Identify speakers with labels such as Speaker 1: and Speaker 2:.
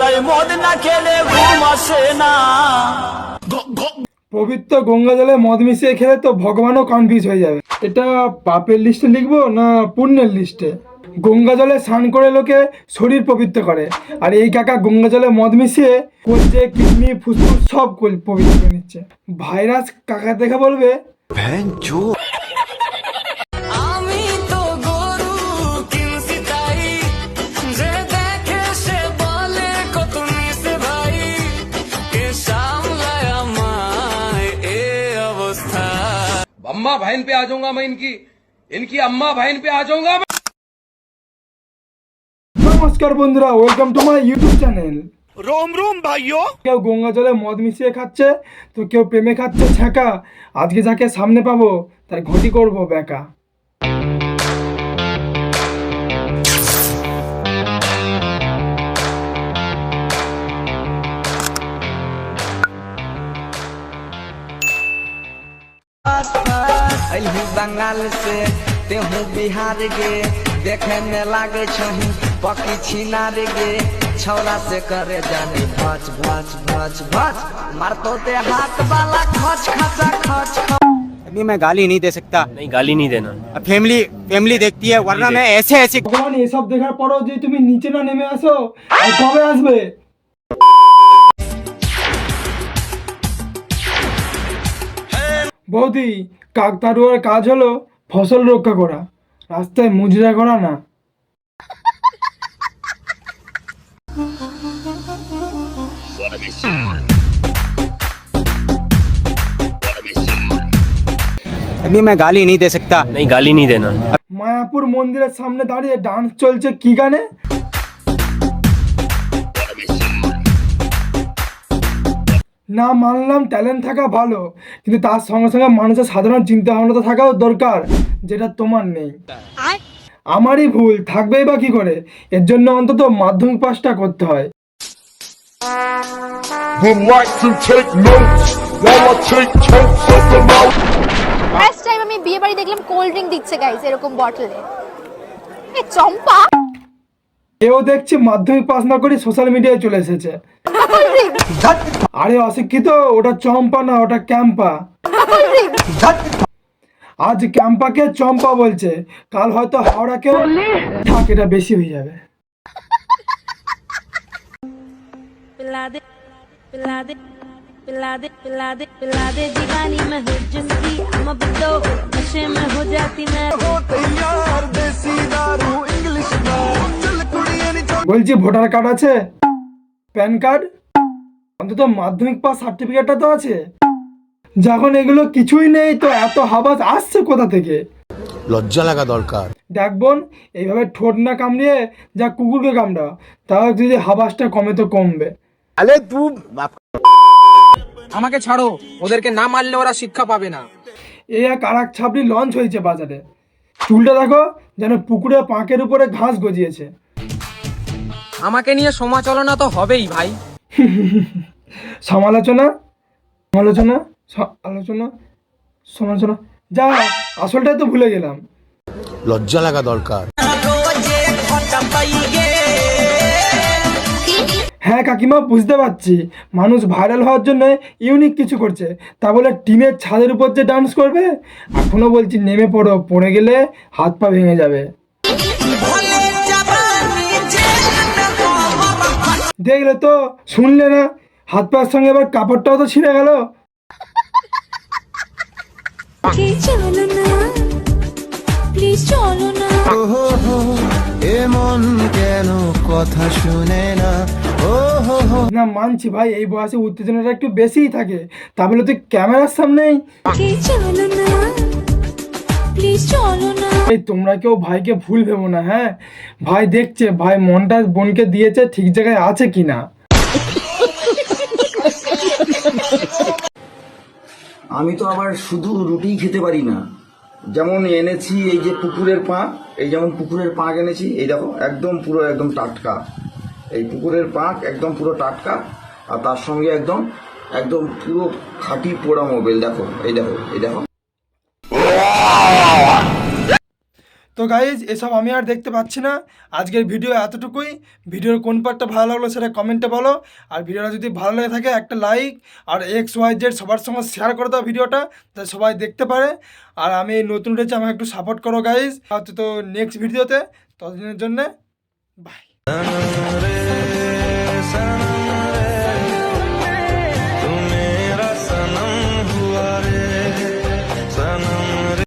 Speaker 1: তাই মদ না খেলে ঘুম আসে না।
Speaker 2: পবিত্র গঙ্গা জলে মদ মিশিয়ে খেলে তো ভগবানও কনফিউজ হয়ে যাবে। এটা পাপের লিস্টে লিখব না পুণ্যের লিস্টে গঙ্গা জলে স্নান করে লোকে শরীর পবিত্র করে। আর এই কাকা গঙ্গা জলে মদ মিশিয়ে করছে কিডনি ফুসফুস সব পবিত্র নিচ্ছে। ভাইরাস কাকা দেখে বলবে?
Speaker 3: अम्मा बहन पे आ जाऊंगा मैं इनकी इनकी अम्मा बहन पे आ जाऊंगा मैं
Speaker 2: নমস্কার বন্ধুরা welcome to my YouTube channel Rome রোম ভাইও কেউ গঙ্গা জলে মদ মিশিয়ে খাচ্ছে তো কেউ প্রেমে খাচ্ছে ছ্যাঁকা আজকে যাকে সামনে পাবো তার ঘটি করবো বেকা
Speaker 4: अल्हू बंगाल से तेहू बिहार गे देखे में लागे छही पकी छिनार गे छौला से करे जाने भच भच भच भच मारतो ते हाथ वाला खच खचा खच खच
Speaker 5: अभी मैं गाली नहीं दे सकता
Speaker 6: नहीं गाली नहीं देना
Speaker 5: अब फैमिली फैमिली देखती है वरना मैं ऐसे ऐसे
Speaker 2: ভগবান এসব দেখার পরও যে তুমি নিচে না নেমে আসো আর কবে আসবে বৌদি কাকতারুয়ার কাজ হলো ফসল রক্ষা করা রাস্তায় মুজরা করা না
Speaker 5: अभी मैं गाली नहीं दे सकता
Speaker 6: नहीं गाली नहीं देना
Speaker 2: মায়াপুর মন্দিরের সামনে দাঁড়িয়ে ডান্স চলছে কি গানে না মানলাম ট্যালেন্ট থাকা ভালো কিন্তু তার সঙ্গে সঙ্গে মানুষের সাধারণ চিন্তা ভাবনা তো থাকাও দরকার যেটা তোমার নেই। আমারই ভুল থাকবেই বা কি করে? এর জন্য অন্তত মাধ্যমিক পাশটা করতে হয়.
Speaker 7: ফার্স্ট টাইম আমি বিয়ে বাড়ি দেখলাম কোল্ড ড্রিঙ্ক দিচ্ছে গাইস এরকম বটলে এ। চম্পা!
Speaker 2: এও দেখছি মাধ্যমিক পাস না করে সোশ্যাল মিডিয়ায় চলে এসেছে। আরে অশিক্ষিত ওটা চম্পা না ওটা ক্যাম্পা। আজ ক্যাম্পাকে চম্পা বলছে কাল হয়তো হাওড়াকেও থাক এটা বেশি হয়ে যাবে। বলছি ভোটার কার্ড আছে? প্যান কার্ড অন্তত মাধ্যমিক পাস সার্টিফিকেটটা তো আছে। যখন এগুলো কিছুই নেই তো এত হাবাস আসছে কোথা থেকে?
Speaker 8: লজ্জা লাগা দরকার।
Speaker 2: দেখ বোন এইভাবে ঠোঁট না কামড়িয়ে যা কুকুরকে কামড়া তাহলে যদি হাবাসটা কমে তো কমবে।
Speaker 3: আমাকে ছাড়ো ওদেরকে না মারলে ওরা শিক্ষা পাবে না।
Speaker 2: এই এক আরাক ছাপড়ি লঞ্চ হয়েছে বাজারে। চুলটা দেখো যেন পুকুরে পাঁকের উপরে ঘাস গজিয়েছে।
Speaker 3: আমাকে নিয়ে সমালোচনা তো হবেই ভাই।
Speaker 2: সমালোচনা? সমালোচনা? আলোচনা? সমালোচনা? যা আসলটাই তো ভুলে গেলাম।
Speaker 8: লজ্জা লাগা দরকার।
Speaker 2: হ্যাঁ কাকিমা বুঝতে পারছি। মানুষ ভাইরাল হওয়ার জন্য ইউনিক কিছু করছে। তা বলে টিমের ছাদের উপর যে ডান্স করবে? এখনও বলছি নেমে পড়ো। পড়ে গেলে হাত পা ভেঙে যাবে। দেখলে তো শুনলে না হাত পায়ের সঙ্গে এবার কাপড়টাও তো ছিঁড়ে গেল।
Speaker 9: চলো না প্লিজ
Speaker 4: এমন কেন কথা শুনে না?
Speaker 2: না মানছি ভাই এই বয়সে উত্তেজনাটা একটু বেশিই থাকে। তা বলে তুই ক্যামেরার সামনেই
Speaker 9: না।
Speaker 2: এই তোমরা কেউ ভাইকে ভুল ভেবো না হ্যাঁ? ভাই দেখছে, ভাই মনটা বোনকে দিয়েছে, ঠিক জায়গায় আছে কিনা
Speaker 10: আমি তো আবার শুধু রুটি খেতে পারি না। যেমন এনেছি এই যে পুকুরের পাঁক এই যেমন পুকুরের পাঁক এনেছি, এই দেখো, একদম পুরো একদম টাটকা। এই পুকুরের পাঁক একদম পুরো টাটকা, আর তার সঙ্গে একদম একদম পুরো খাঁটি পোড়া মোবাইল দেখো, এই দেখো এই দেখো।
Speaker 2: তো গাইজ এসব আমি আর দেখতে পাচ্ছি না। আজকের ভিডিও এতটুকুই। ভিডিওর কোন পার্টটা ভালো লাগল সেটা কমেন্টে বলো। আর ভিডিওটা যদি ভালো লেগে থাকে, একটা লাইক আর এক্স ওয়াই জেড সবার সঙ্গে শেয়ার করে দাও ভিডিওটা যাতে সবাই দেখতে পারে। আর আমি নতুন উঠেছি আমাকে একটু সাপোর্ট করো গাইজ তো নেক্সট ভিডিওতে ততদিনের জন্যে বাই